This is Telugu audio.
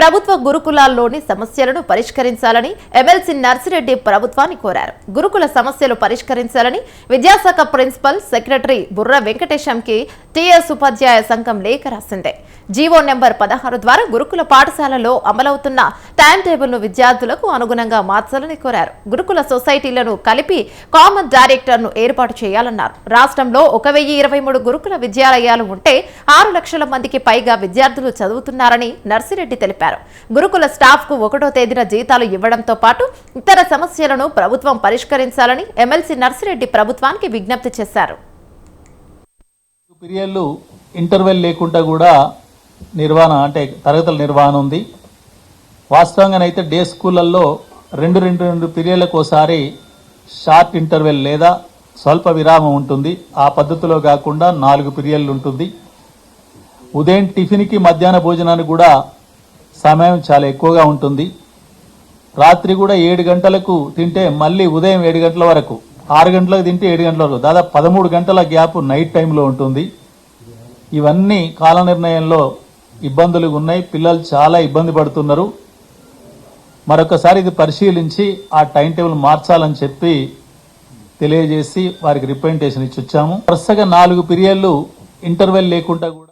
ప్రభుత్వ గురుకులాల్లోని సమస్యలను పరిష్కరించాలని ఎమ్మెల్సీ నర్సిరెడ్డి ప్రభుత్వాన్ని కోరారు. గురుకుల సమస్యలు పరిష్కరించాలని విద్యాశాఖ ప్రిన్సిపల్ సెక్రటరీ బుర్ర వెంకటేశంకి టీఎస్ ఉపాధ్యాయ సంఘం లేఖ రాసిందే. జీవో నెంబర్ పదహారు ద్వారా గురుకుల పాఠశాలలో అమలవుతున్న టైం టేబుల్ను విద్యార్థులకు అనుగుణంగా మార్చాలని కోరారు. గురుకుల సొసైటీలను కలిపి కామన్ డైరెక్టర్ను ఏర్పాటు చేయాలన్నారు. రాష్ట్రంలో ఒక వెయ్యి ఇరవై మూడు గురుకుల విద్యాలయాలు ఉంటే ఆరు లక్షల మందికి పైగా విద్యార్థులు చదువుతున్నారని నర్సిరెడ్డి తెలిపారు. గురుకుల స్టాఫ్కు ఒకటో తేదీన జీతాలు ఇవ్వడంతో పాటు ఇతర సమస్యలను ప్రభుత్వం పరిష్కరించాలని ఎమ్మెల్సీ నర్సిరెడ్డి ప్రభుత్వానికి విజ్ఞప్తి చేశారు. పీరియడ్లు ఇంటర్వెల్ లేకుండా కూడా నిర్వహణ అంటే తరగతుల నిర్వహణ ఉంది. వాస్తవంగానైతే డే స్కూళ్ళల్లో రెండు రెండు రెండు పీరియడ్లకు ఒకసారి షార్ట్ ఇంటర్వెల్ లేదా స్వల్ప విరామం ఉంటుంది. ఆ పద్ధతిలో కాకుండా నాలుగు పీరియడ్లు ఉంటుంది. ఉదయం టిఫిన్కి మధ్యాహ్న భోజనానికి కూడా సమయం చాలా ఎక్కువగా ఉంటుంది. రాత్రి కూడా ఏడు గంటలకు తింటే మళ్ళీ ఉదయం ఏడు గంటల వరకు ఆరు గంటలకు తింటే ఏడు గంటల వరకు దాదాపు పదమూడు గంటల గ్యాప్ నైట్ టైంలో ఉంటుంది. ఇవన్నీ కాల నిర్ణయంలో ఇబ్బందులు ఉన్నాయి. పిల్లలు చాలా ఇబ్బంది పడుతున్నారు. మరొకసారి ఇది పరిశీలించి ఆ టైం టేబుల్ మార్చాలని చెప్పి తెలియజేసి వారికి రిప్రజెంటేషన్ ఇచ్చి వచ్చాము వరుసగా నాలుగు పీరియడ్లు ఇంటర్వెల్ లేకుండా కూడా